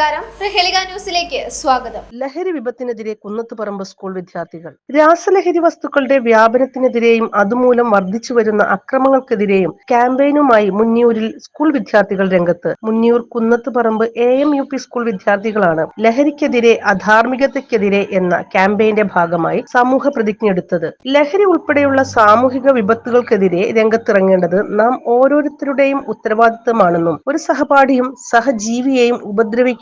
നമസ്കാരം. ന്യൂസിലേക്ക് സ്വാഗതം. ലഹരി വിപത്തിനെതിരെ കുന്നത്തുപറമ്പ് സ്കൂൾ വിദ്യാർത്ഥികൾ. രാസലഹരി വസ്തുക്കളുടെ വ്യാപനത്തിനെതിരെയും അതുമൂലം വർദ്ധിച്ചു വരുന്ന അക്രമങ്ങൾക്കെതിരെയും ക്യാമ്പയിനുമായി മുന്നിയൂരിൽ സ്കൂൾ വിദ്യാർത്ഥികൾ രംഗത്ത്. Munniyur Kunnathuparamba A M U P school വിദ്യാർത്ഥികളാണ് ലഹരിക്കെതിരെ അധാർമികതയ്ക്കെതിരെ എന്ന ക്യാമ്പയിന്റെ ഭാഗമായി സമൂഹ പ്രതിജ്ഞയെടുത്തത് ലഹരി ഉൾപ്പെടെയുള്ള സാമൂഹിക വിപത്തുകൾക്കെതിരെ രംഗത്തിറങ്ങേണ്ടത് നാം ഓരോരുത്തരുടെയും ഉത്തരവാദിത്തമാണെന്നും ഒരു സഹപാഠിയും സഹജീവിയെയും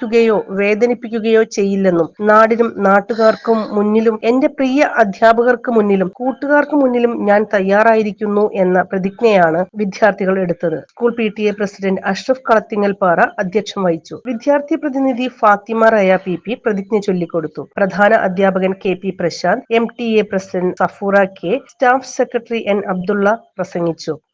ഉപദ്രവിക്കുകയോ വേദനിപ്പിക്കുകയോ ചെയ്യില്ലെന്നും നാടിനും നാട്ടുകാർക്കും മുന്നിലും എന്റെ പ്രിയ അധ്യാപകർക്ക് മുന്നിലും കൂട്ടുകാർക്ക് മുന്നിലും ഞാൻ തയ്യാറായിരിക്കുന്നു എന്ന പ്രതിജ്ഞയാണ് വിദ്യാർത്ഥികൾ എടുത്തത്. School P T A president Ashraf Kalathingal Para അധ്യക്ഷം വഹിച്ചു. വിദ്യാർത്ഥി പ്രതിനിധി ഫാത്തിമ റയ പി പി പ്രതിജ്ഞ ചൊല്ലിക്കൊടുത്തു. പ്രധാന അധ്യാപകൻ K P Prashanth M T A president Safoora K staff secretary N Abdulla പ്രസംഗിച്ചു.